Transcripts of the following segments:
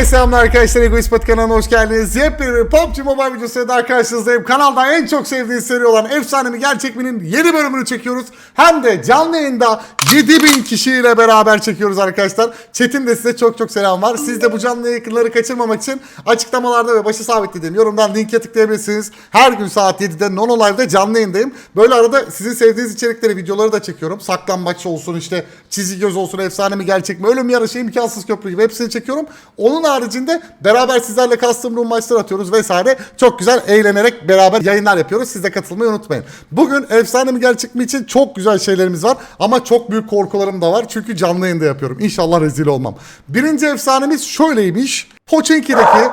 Herkese selamlar arkadaşlar. Egoist Pat kanalına hoş geldiniz. Yepyeni bir PUBG Mobile videosuyla daha karşınızdayım. Kanalda en çok sevdiğiniz seri olan Efsane mi Gerçek mi'nin yeni bölümünü çekiyoruz. Hem de canlı yayında 7000 kişiyle beraber çekiyoruz arkadaşlar. Çetin de size çok çok selam var. Siz de bu canlı yayınları kaçırmamak için açıklamalarda ve başı sabitlediğim yorumdan linke tıklayabilirsiniz. Her gün saat 7'de Nono Live'da canlı yayındayım. Böyle arada sizin sevdiğiniz içerikleri, videoları da çekiyorum. Saklambaç olsun işte çizgi göz olsun, efsane mi gerçek mi, ölüm yarışı, imkansız köprü gibi hepsini çekiyorum. Onun haricinde beraber sizlerle custom room maçları atıyoruz vesaire. Çok güzel eğlenerek beraber yayınlar yapıyoruz. Siz de katılmayı unutmayın. Bugün efsane mi gerçek mi için çok güzel şeylerimiz var ama çok büyük korkularım da var. Çünkü canlı yayında yapıyorum. İnşallah rezil olmam. Birinci efsanemiz şöyleymiş. Pochinki'deki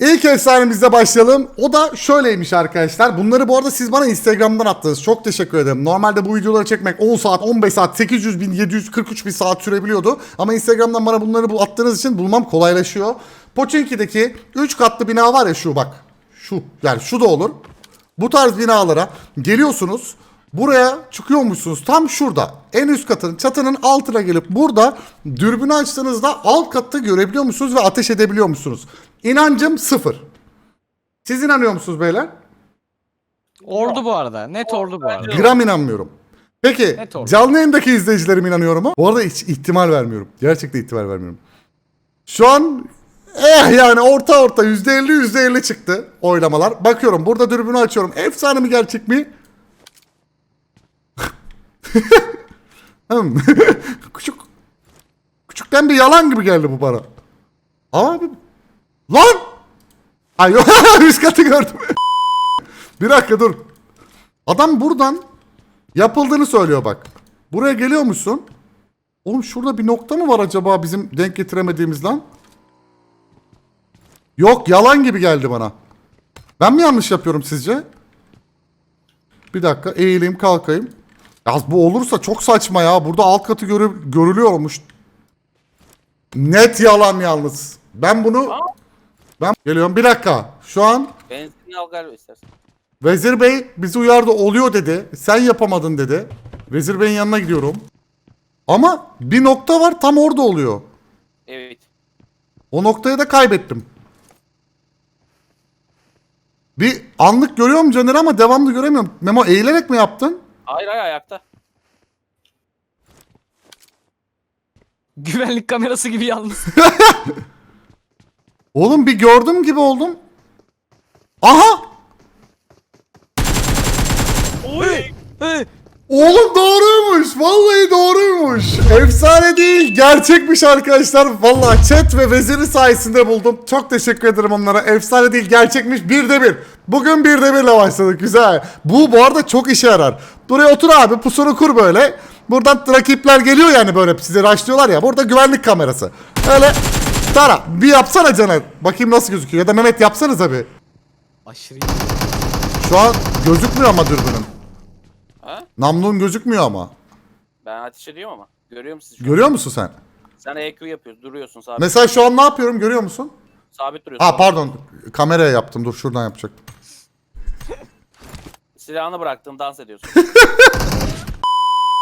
İlk efsanemizle başlayalım. O da şöyleymiş arkadaşlar. Bunları bu arada siz bana Instagram'dan attınız. Çok teşekkür ederim. Normalde bu videoları çekmek 10 saat, 15 saat, 800 bin, 743 bin saat sürebiliyordu. Ama Instagram'dan bana bunları bu attığınız için bulmam kolaylaşıyor. Pochinki'deki 3 katlı bina var ya şu bak. Şu yani şu da olur. Bu tarz binalara geliyorsunuz. Buraya çıkıyormuşsunuz tam şurada. En üst katın çatının altına gelip burada dürbünü açtığınızda alt katta görebiliyor musunuz ve ateş edebiliyor musunuz? İnancım sıfır. Siz inanıyor musunuz beyler? Ordu bu arada. Net ordu bu arada. Gram inanmıyorum. Peki Net canlı yayındaki izleyicilerim inanıyor mu? Bu arada hiç ihtimal vermiyorum. Gerçekten ihtimal vermiyorum. Şu an eh yani orta orta %50 %50 çıktı oylamalar. Bakıyorum burada dürbünü açıyorum. Efsane mi gerçek mi? Hmm. Küçük küçükten bir yalan gibi geldi bu bana. Abi lan Ay yok üst katı gördüm. bir dakika dur. Adam buradan yapıldığını söylüyor bak. Buraya geliyor musun? Oğlum şurada bir nokta mı var acaba bizim denk getiremediğimiz lan? Yok yalan gibi geldi bana. Ben mi yanlış yapıyorum sizce? Bir dakika eğileyim kalkayım. Ya bu olursa çok saçma ya. Burada alt katı görü- görülüyormuş. Net yalan yalnız. Ben bunu... Ben geliyorum bir dakika. Şu an Benzin al galiba istersen. Vezir Bey bizi uyardı oluyor dedi. Sen yapamadın dedi. Vezir Bey'in yanına gidiyorum. Ama bir nokta var tam orada oluyor. Evet. O noktayı da kaybettim. Bir anlık görüyorum Caner ama devamlı göremiyorum. Memo eğilerek mi yaptın? Hayır hayır ayakta. Güvenlik kamerası gibi yalnız. Oğlum bir gördüm gibi oldum. Aha! Hı. Oğlum doğruymuş. Vallahi doğruymuş. Efsane değil. Gerçekmiş arkadaşlar. Vallahi chat ve veziri sayesinde buldum. Çok teşekkür ederim onlara. Efsane değil. Gerçekmiş. Bir de bir. Bugün bir de birle başladık. Güzel. Bu bu arada çok işe yarar. Buraya otur abi. Pusunu kur böyle. Buradan rakipler geliyor yani böyle size raşlıyorlar ya. Burada güvenlik kamerası. Öyle tara. Bir yapsana Caner. Bakayım nasıl gözüküyor. Ya da Mehmet yapsanız abi. Aşırı Şu an gözükmüyor ama dürbünün. Ha? Namlun gözükmüyor ama. Ben ateş ediyorum ama. Görüyor musun? Şu an? Görüyor musun sen? Sen EQ yapıyorsun. Duruyorsun sabit. Mesela şu an ne yapıyorum görüyor musun? sabit duruyorsun. Ha pardon kameraya yaptım dur şuradan yapacaktım. Silahını bıraktın dans ediyorsun.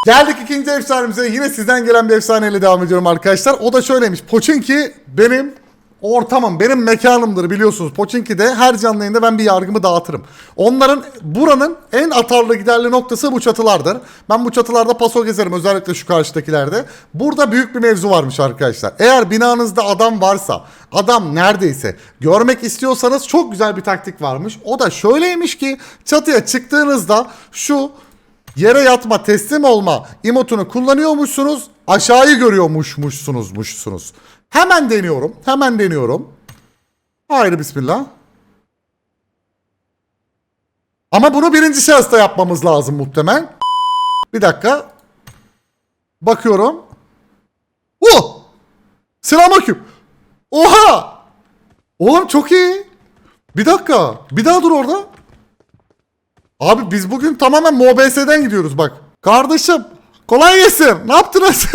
Geldik ikinci efsanemize yine sizden gelen bir efsaneyle devam ediyorum arkadaşlar. O da şöyleymiş Pochinki benim ortamım benim mekanımdır biliyorsunuz. Pochinki'de her canlı yayında ben bir yargımı dağıtırım. Onların buranın en atarlı giderli noktası bu çatılardır. Ben bu çatılarda paso gezerim özellikle şu karşıdakilerde. Burada büyük bir mevzu varmış arkadaşlar. Eğer binanızda adam varsa adam neredeyse görmek istiyorsanız çok güzel bir taktik varmış. O da şöyleymiş ki çatıya çıktığınızda şu Yere yatma, teslim olma emotunu kullanıyormuşsunuz. Aşağıyı görüyormuşmuşsunuz muşsunuz. Hemen deniyorum. Hemen deniyorum. Hayır bismillah. Ama bunu birinci şahısta yapmamız lazım muhtemel. Bir dakika. Bakıyorum. Oh! Selamünaleyküm. Oha! Oğlum çok iyi. Bir dakika. Bir daha dur orada. Abi biz bugün tamamen MOBS'den gidiyoruz bak. Kardeşim kolay gelsin. Ne yaptınız?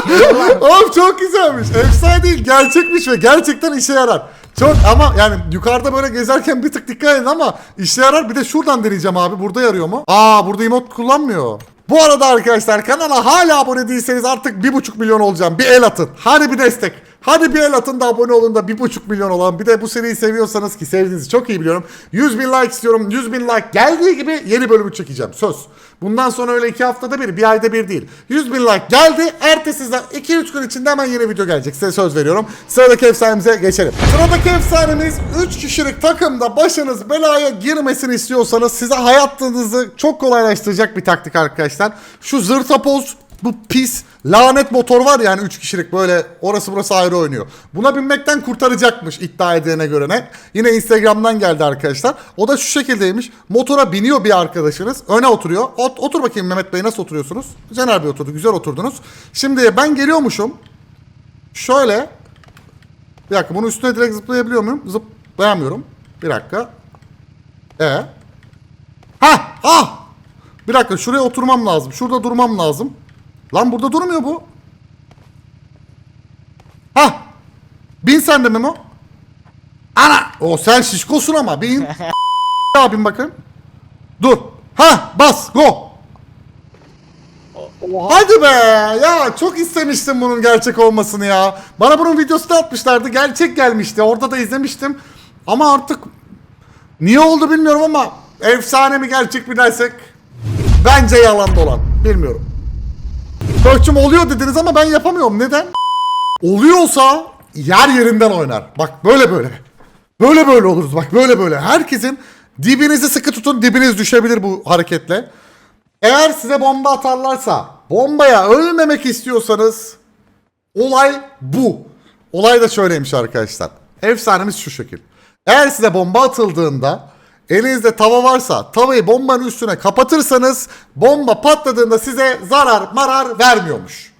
Oğlum çok güzelmiş. Efsane değil gerçekmiş ve gerçekten işe yarar. Çok ama yani yukarıda böyle gezerken bir tık dikkat edin ama işe yarar. Bir de şuradan deneyeceğim abi. Burada yarıyor mu? Aa burada emot kullanmıyor. Bu arada arkadaşlar kanala hala abone değilseniz artık 1.5 milyon olacağım. Bir el atın. Hadi bir destek. Hadi bir el atın da abone olun da 1.5 milyon olan bir de bu seriyi seviyorsanız ki sevdiğinizi çok iyi biliyorum. 100 bin like istiyorum. 100 bin like geldiği gibi yeni bölümü çekeceğim. Söz. Bundan sonra öyle 2 haftada bir, bir ayda bir değil. 100 bin like geldi. Ertesi 2-3 gün içinde hemen yeni video gelecek. Size söz veriyorum. Sıradaki efsanemize geçelim. Sıradaki efsanemiz 3 kişilik takımda başınız belaya girmesini istiyorsanız size hayatınızı çok kolaylaştıracak bir taktik arkadaşlar. Şu zırtapoz bu pis lanet motor var yani 3 kişilik böyle orası burası ayrı oynuyor. Buna binmekten kurtaracakmış iddia edene göre ne? Yine Instagram'dan geldi arkadaşlar. O da şu şekildeymiş. Motora biniyor bir arkadaşınız. Öne oturuyor. Ot, otur bakayım Mehmet Bey nasıl oturuyorsunuz? Caner Bey oturdu. Güzel oturdunuz. Şimdi ben geliyormuşum. Şöyle. Bir dakika bunun üstüne direkt zıplayabiliyor muyum? Zıplayamıyorum. Bir dakika. E. Ha! Ah! Bir dakika şuraya oturmam lazım. Şurada durmam lazım. Lan burada durmuyor bu. Ha! Bin sen de Memo. Ana! O sen şişkosun ama bin. abim bakın. Dur. Ha! Bas! Go! Hadi be! Ya çok istemiştim bunun gerçek olmasını ya. Bana bunun videosunu atmışlardı. Gerçek gelmişti. Orada da izlemiştim. Ama artık niye oldu bilmiyorum ama efsane mi gerçek mi dersek bence yalan dolan. Bilmiyorum. Koçum oluyor dediniz ama ben yapamıyorum. Neden? Oluyorsa yer yerinden oynar. Bak böyle böyle. Böyle böyle oluruz bak böyle böyle. Herkesin dibinizi sıkı tutun dibiniz düşebilir bu hareketle. Eğer size bomba atarlarsa bombaya ölmemek istiyorsanız olay bu. Olay da şöyleymiş arkadaşlar. Efsanemiz şu şekil. Eğer size bomba atıldığında elinizde tava varsa tavayı bombanın üstüne kapatırsanız bomba patladığında size zarar marar vermiyormuş.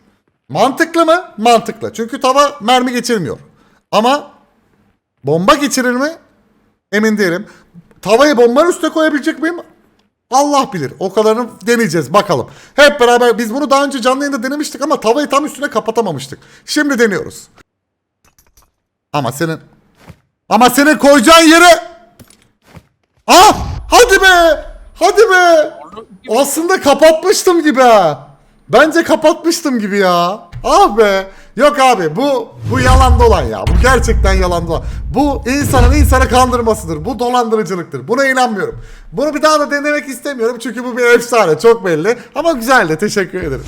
Mantıklı mı? Mantıklı. Çünkü tava mermi geçirmiyor. Ama bomba geçirir mi? Emin değilim. Tavayı bombanın üstüne koyabilecek miyim? Allah bilir. O kadarını deneyeceğiz bakalım. Hep beraber biz bunu daha önce canlı yayında denemiştik ama tavayı tam üstüne kapatamamıştık. Şimdi deniyoruz. Ama senin ama senin koyacağın yere Ah! Hadi be! Hadi be! Aslında kapatmıştım gibi ha. Bence kapatmıştım gibi ya. Ah be. Yok abi bu bu yalan dolan ya. Bu gerçekten yalan dolan. Bu insanın insanı kandırmasıdır. Bu dolandırıcılıktır. Buna inanmıyorum. Bunu bir daha da denemek istemiyorum çünkü bu bir efsane çok belli. Ama güzeldi. Teşekkür ederim.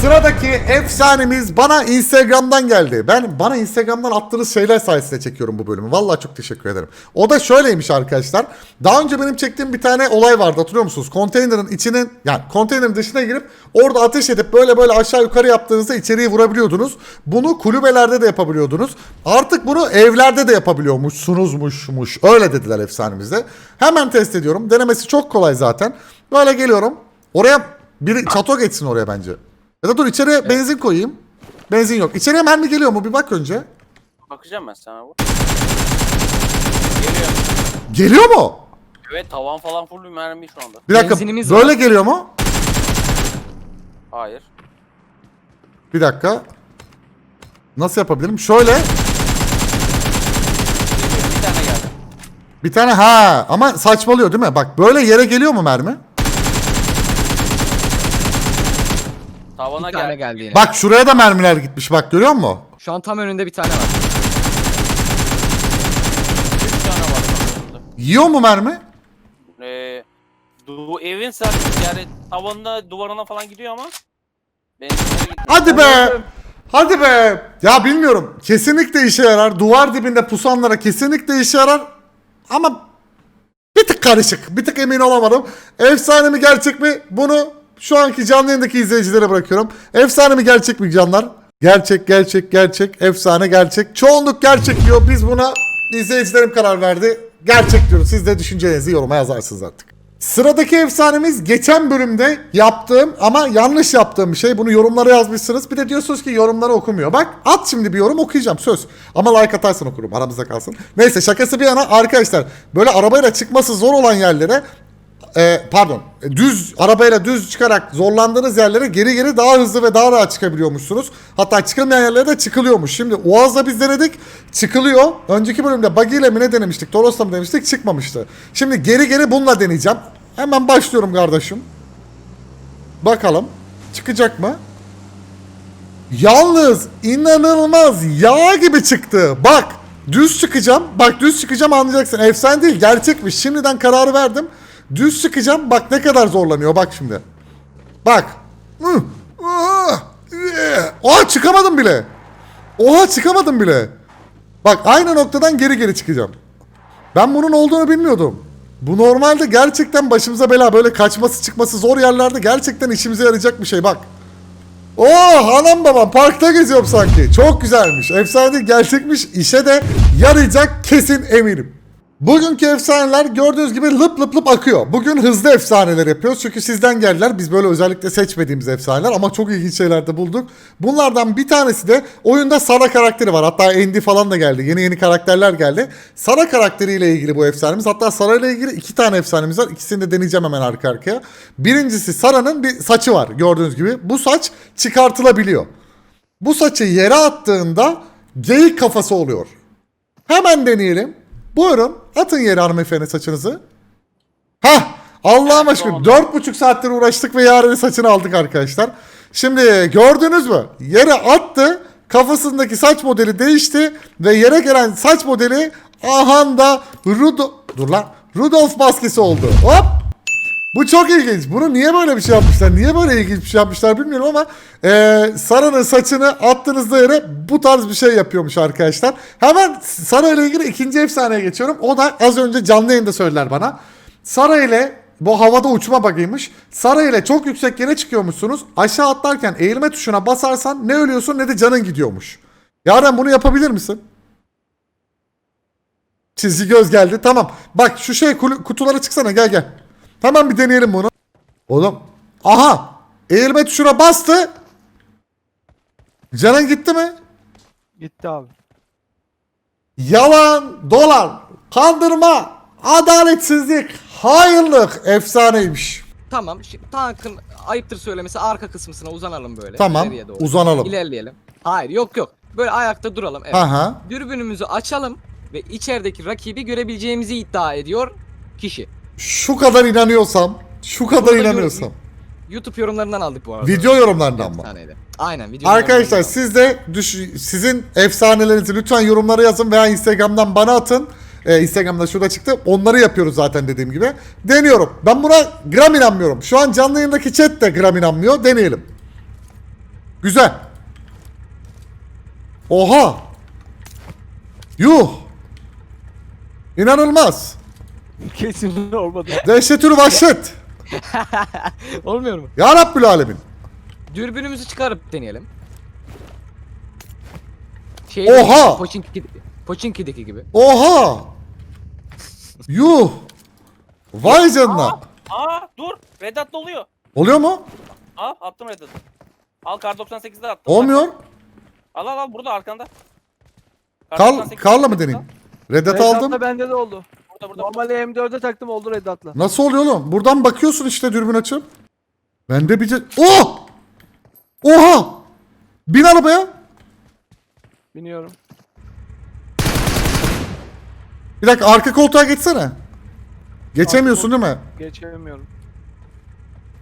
Sıradaki efsanemiz bana Instagram'dan geldi. Ben bana Instagram'dan attığınız şeyler sayesinde çekiyorum bu bölümü. Vallahi çok teşekkür ederim. O da şöyleymiş arkadaşlar. Daha önce benim çektiğim bir tane olay vardı hatırlıyor musunuz? Konteynerin içinin yani konteynerin dışına girip orada ateş edip böyle böyle aşağı yukarı yaptığınızda içeriği vurabiliyordunuz. Bunu kulübelerde de yapabiliyordunuz. Artık bunu evlerde de yapabiliyormuşsunuzmuşmuş. Öyle dediler efsanemizde. Hemen test ediyorum. Denemesi çok kolay zaten. Böyle geliyorum. Oraya biri çato geçsin oraya bence. Ya da dur içeriye benzin koyayım. Benzin yok. İçeriye mermi geliyor mu? Bir bak önce. Bakacağım ben sana bu. Geliyor. Geliyor mu? Evet tavan falan full bir mermi şu anda. Bir dakika. Benzinimiz Böyle var. geliyor mu? Hayır. Bir dakika. Nasıl yapabilirim? Şöyle. Geliyor. Bir tane geldi. Bir tane ha ama saçmalıyor değil mi? Bak böyle yere geliyor mu mermi? Tavana Bir tane geldi. geldi yine. Bak şuraya da mermiler gitmiş bak görüyor musun? Şu an tam önünde bir tane var. Üç tane var. Yiyor mu mermi? Ee, bu evin sen yani tavanına duvarına falan gidiyor ama. Hadi be! Hadi be! Ya bilmiyorum. Kesinlikle işe yarar. Duvar dibinde pusanlara kesinlikle işe yarar. Ama bir tık karışık. Bir tık emin olamadım. Efsane mi gerçek mi? Bunu şu anki canlı yayındaki izleyicilere bırakıyorum. Efsane mi gerçek mi canlar? Gerçek, gerçek, gerçek. Efsane, gerçek. Çoğunluk gerçek diyor. Biz buna izleyicilerim karar verdi. Gerçek diyoruz. Siz de düşüncelerinizi yoruma yazarsınız artık. Sıradaki efsanemiz geçen bölümde yaptığım ama yanlış yaptığım bir şey. Bunu yorumlara yazmışsınız. Bir de diyorsunuz ki yorumları okumuyor. Bak at şimdi bir yorum okuyacağım söz. Ama like atarsan okurum aramızda kalsın. Neyse şakası bir yana arkadaşlar böyle arabayla çıkması zor olan yerlere e, pardon düz arabayla düz çıkarak zorlandığınız yerlere geri geri daha hızlı ve daha rahat çıkabiliyormuşsunuz. Hatta çıkılmayan yerlere de çıkılıyormuş. Şimdi Oğaz'da biz denedik çıkılıyor. Önceki bölümde buggy ile mi ne denemiştik Toros'la mı denemiştik çıkmamıştı. Şimdi geri geri bununla deneyeceğim. Hemen başlıyorum kardeşim. Bakalım çıkacak mı? Yalnız inanılmaz yağ gibi çıktı. Bak düz çıkacağım. Bak düz çıkacağım anlayacaksın. Efsane değil gerçekmiş. Şimdiden kararı verdim. Düz çıkacağım. Bak ne kadar zorlanıyor. Bak şimdi. Bak. Ah. Oha çıkamadım bile. Oha çıkamadım bile. Bak aynı noktadan geri geri çıkacağım. Ben bunun olduğunu bilmiyordum. Bu normalde gerçekten başımıza bela böyle kaçması çıkması zor yerlerde gerçekten işimize yarayacak bir şey bak. Oh anam babam parkta geziyorum sanki. Çok güzelmiş. Efsane gerçekmiş. İşe de yarayacak kesin eminim. Bugünkü efsaneler gördüğünüz gibi lıp lıp lıp akıyor. Bugün hızlı efsaneler yapıyoruz çünkü sizden geldiler. Biz böyle özellikle seçmediğimiz efsaneler ama çok ilginç şeyler de bulduk. Bunlardan bir tanesi de oyunda Sara karakteri var. Hatta Andy falan da geldi. Yeni yeni karakterler geldi. Sara karakteriyle ilgili bu efsanemiz. Hatta Sara ile ilgili iki tane efsanemiz var. İkisini de deneyeceğim hemen arka arkaya. Birincisi Sara'nın bir saçı var gördüğünüz gibi. Bu saç çıkartılabiliyor. Bu saçı yere attığında geyik kafası oluyor. Hemen deneyelim. Buyurun atın yere hanımefendi saçınızı. Hah Allah'ım aşkına dört buçuk saattir uğraştık ve Yaren'in saçını aldık arkadaşlar. Şimdi gördünüz mü? Yere attı. Kafasındaki saç modeli değişti ve yere gelen saç modeli ahanda Rudo dur lan Rudolf maskesi oldu. Hop bu çok ilginç. Bunu niye böyle bir şey yapmışlar? Niye böyle ilginç bir şey yapmışlar bilmiyorum ama e, Sara'nın saçını attığınızda yere bu tarz bir şey yapıyormuş arkadaşlar. Hemen Sara ile ilgili ikinci efsaneye geçiyorum. O da az önce canlı yayında söylediler bana. Sara ile bu havada uçma bug'ıymış. Sara ile çok yüksek yere çıkıyormuşsunuz. Aşağı atlarken eğilme tuşuna basarsan ne ölüyorsun ne de canın gidiyormuş. Yaren bunu yapabilir misin? Çizgi göz geldi. Tamam. Bak şu şey kutulara çıksana gel gel. Hemen bir deneyelim bunu. Oğlum. Aha. Eğilme tuşuna bastı. Canın gitti mi? Gitti abi. Yalan, dolan, kandırma, adaletsizlik, hainlik efsaneymiş. Tamam. Şimdi tankın ayıptır söylemesi arka kısmısına uzanalım böyle. Tamam. ileriye doğru. Uzanalım. İlerleyelim. Hayır yok yok. Böyle ayakta duralım. Evet. Aha. Dürbünümüzü açalım ve içerideki rakibi görebileceğimizi iddia ediyor kişi. Şu kadar inanıyorsam, şu kadar Burada inanıyorsam. YouTube yorumlarından aldık bu arada. Video yorumlarından mı? Efsaneydi. Aynen video Arkadaşlar siz de düş, sizin efsanelerinizi lütfen yorumlara yazın veya Instagram'dan bana atın. Ee, Instagram'da şurada çıktı. Onları yapıyoruz zaten dediğim gibi. Deniyorum. Ben buna gram inanmıyorum. Şu an canlı yayındaki chat de gram inanmıyor. Deneyelim. Güzel. Oha. Yuh. İnanılmaz. Kesin olmadı. Dehşetül vahşet. Olmuyor mu? Ya Rabbül Alemin. Dürbünümüzü çıkarıp deneyelim. Şey, Oha! Pochinki, Pochinki'deki gibi. Oha. Yuh. Vay canına. Aa dur. Red Dot oluyor. Oluyor mu? Al attım Red Dot'u. Al kar 98'de attım. Olmuyor. Al al al burada arkanda. Kar Kal, 98 Karla mı deneyim? Reddat Red aldım. Bende de oldu. Burada burada. Normalde M4'e taktım oldu Red Dot'la. Nasıl oluyor oğlum? Buradan bakıyorsun işte dürbün açıp. Ben de bir... Oh! Oha! Bin arabaya. Biniyorum. Bir dakika arka koltuğa geçsene. Geçemiyorsun değil mi? Geçemiyorum.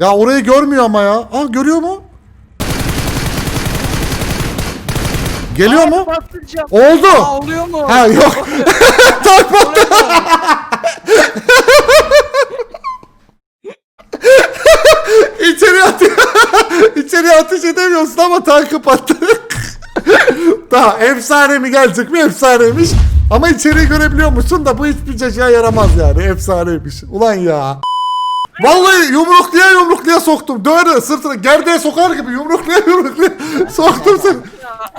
Ya orayı görmüyor ama ya. Aa görüyor mu? Geliyor mu? Bastıracağım. Oldu. Aa oluyor mu? Ha yok. Takmadı. İçeri atıyor. İçeriye ateş edemiyorsun ama tankı patladı. Daha efsane mi gelecek mi efsaneymiş. Ama içeriği görebiliyormuşsun da bu hiçbir çocuğa yaramaz yani. Efsaneymiş. Ulan ya. Vallahi yumrukluya yumrukluya soktum. Döne sırtına gerdeğe sokar gibi yumrukluya yumrukluya soktum seni.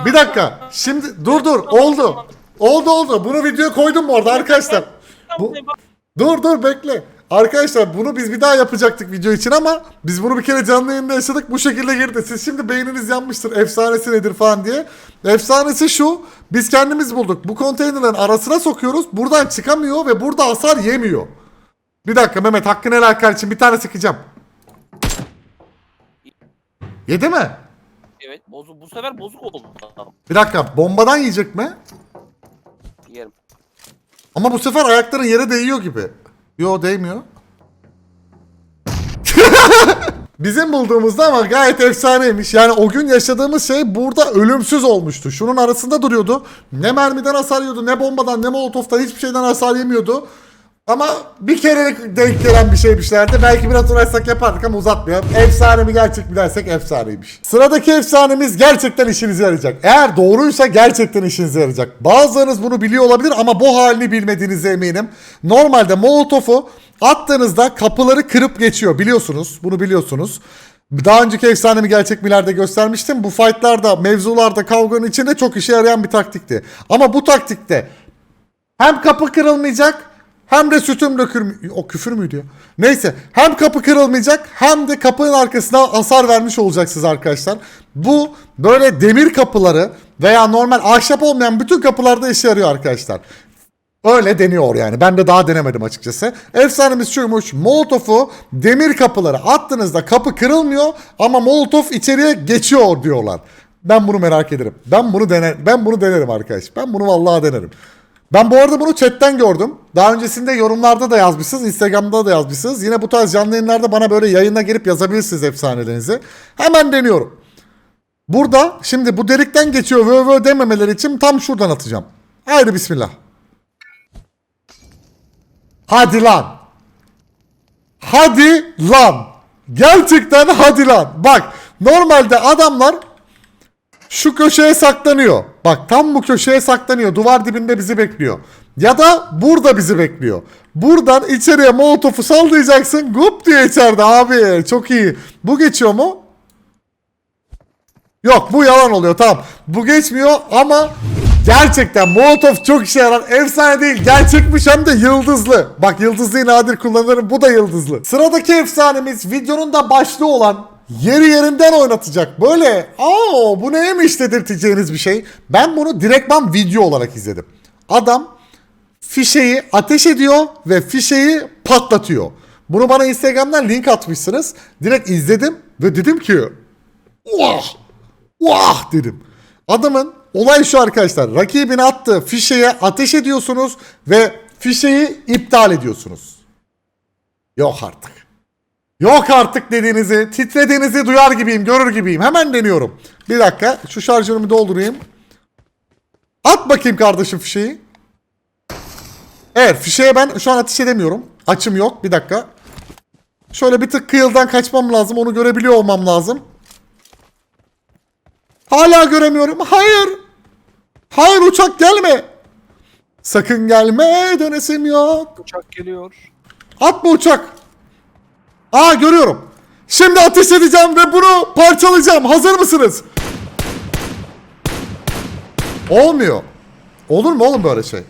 Bir dakika. Şimdi dur dur oldu. Oldu oldu. Bunu videoya koydum bu arada arkadaşlar. Bu, dur dur bekle. Arkadaşlar bunu biz bir daha yapacaktık video için ama biz bunu bir kere canlı yayında yaşadık. Bu şekilde girdi. Siz şimdi beyniniz yanmıştır. Efsanesi nedir falan diye. Efsanesi şu. Biz kendimiz bulduk. Bu konteynerlerin arasına sokuyoruz. Buradan çıkamıyor ve burada hasar yemiyor. Bir dakika Mehmet hakkını helal kardeşim. Bir tane sıkacağım. Yedi mi? Evet bozu, bu sefer bozuk oldu. Bir dakika bombadan yiyecek mi? Yerim. Ama bu sefer ayakların yere değiyor gibi. Yo değmiyor. Bizim bulduğumuzda ama gayet efsaneymiş. Yani o gün yaşadığımız şey burada ölümsüz olmuştu. Şunun arasında duruyordu. Ne mermiden hasar yiyordu, ne bombadan, ne molotoftan hiçbir şeyden hasar yemiyordu. Ama bir kere denk gelen bir şeymişlerdi. Belki biraz uğraşsak yapardık ama uzatmayalım. Efsane mi gerçek mi dersek efsaneymiş. Sıradaki efsanemiz gerçekten işinize yarayacak. Eğer doğruysa gerçekten işinize yarayacak. Bazılarınız bunu biliyor olabilir ama bu halini bilmediğinize eminim. Normalde molotofu attığınızda kapıları kırıp geçiyor biliyorsunuz. Bunu biliyorsunuz. Daha önceki efsane mi gerçek milerde göstermiştim. Bu fightlarda, mevzularda, kavganın içinde çok işe yarayan bir taktikti. Ama bu taktikte hem kapı kırılmayacak hem de sütüm dökülmeyecek. O küfür müydü ya? Neyse hem kapı kırılmayacak hem de kapının arkasına hasar vermiş olacaksınız arkadaşlar. Bu böyle demir kapıları veya normal ahşap olmayan bütün kapılarda işe yarıyor arkadaşlar. Öyle deniyor yani. Ben de daha denemedim açıkçası. Efsanemiz şuymuş. Molotof'u demir kapılara attığınızda kapı kırılmıyor ama Molotof içeriye geçiyor diyorlar. Ben bunu merak ederim. Ben bunu dener ben bunu denerim arkadaş. Ben bunu vallahi denerim. Ben bu arada bunu chatten gördüm. Daha öncesinde yorumlarda da yazmışsınız. Instagram'da da yazmışsınız. Yine bu tarz canlı yayınlarda bana böyle yayına gelip yazabilirsiniz efsanelerinizi. Hemen deniyorum. Burada şimdi bu delikten geçiyor vö vö dememeleri için tam şuradan atacağım. Haydi bismillah. Hadi lan. Hadi lan. Gerçekten hadi lan. Bak normalde adamlar şu köşeye saklanıyor. Bak tam bu köşeye saklanıyor. Duvar dibinde bizi bekliyor. Ya da burada bizi bekliyor. Buradan içeriye molotofu sallayacaksın. Gup diye içeride abi. Çok iyi. Bu geçiyor mu? Yok bu yalan oluyor tamam. Bu geçmiyor ama gerçekten Molotov çok işe yarar. Efsane değil gerçekmiş hem de yıldızlı. Bak yıldızlıyı nadir kullanırım bu da yıldızlı. Sıradaki efsanemiz videonun da başlığı olan yeri yerinden oynatacak. Böyle aa bu neymiş dedirteceğiniz bir şey. Ben bunu direktman video olarak izledim. Adam fişeyi ateş ediyor ve fişeyi patlatıyor. Bunu bana Instagram'dan link atmışsınız. Direkt izledim ve dedim ki Vah! Vah dedim. Adamın olay şu arkadaşlar. Rakibin attığı fişeye ateş ediyorsunuz ve fişeyi iptal ediyorsunuz. Yok artık. Yok artık dediğinizi, titrediğinizi duyar gibiyim, görür gibiyim. Hemen deniyorum. Bir dakika şu şarjörümü doldurayım. At bakayım kardeşim fişeyi. Evet fişeye ben şu an ateş edemiyorum. Açım yok. Bir dakika. Şöyle bir tık kıyıldan kaçmam lazım. Onu görebiliyor olmam lazım. Hala göremiyorum. Hayır. Hayır uçak gelme. Sakın gelme dönesim yok. Uçak geliyor. Atma uçak. Aa görüyorum. Şimdi ateş edeceğim ve bunu parçalayacağım. Hazır mısınız? Olmuyor. Olur mu oğlum böyle şey?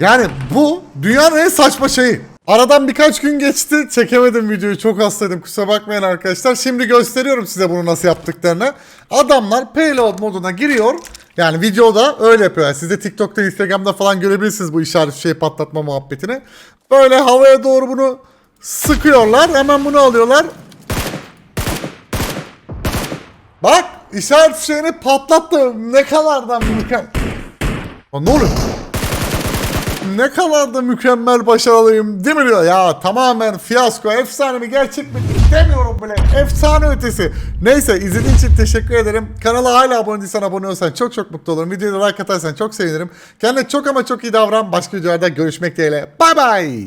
Yani bu dünyanın en saçma şeyi. Aradan birkaç gün geçti. Çekemedim videoyu. Çok hastaydım. Kusura bakmayın arkadaşlar. Şimdi gösteriyorum size bunu nasıl yaptıklarını. Adamlar payload moduna giriyor. Yani videoda öyle yapıyorlar. Siz de TikTok'ta, Instagram'da falan görebilirsiniz bu işaret şey patlatma muhabbetini. Böyle havaya doğru bunu sıkıyorlar. Hemen bunu alıyorlar. Bak işaret fişeğini patlattı. Ne kadar da mükemmel. Ne oluyor? Ne kadar da mükemmel başarılıyım değil mi diyor. Ya tamamen fiyasko efsane mi gerçek mi demiyorum bile. Efsane ötesi. Neyse izlediğin için teşekkür ederim. Kanala hala abone değilsen abone olsan çok çok mutlu olurum. Videoya like atarsan çok sevinirim. Kendine çok ama çok iyi davran. Başka videolarda görüşmek dileğiyle. Bay bay.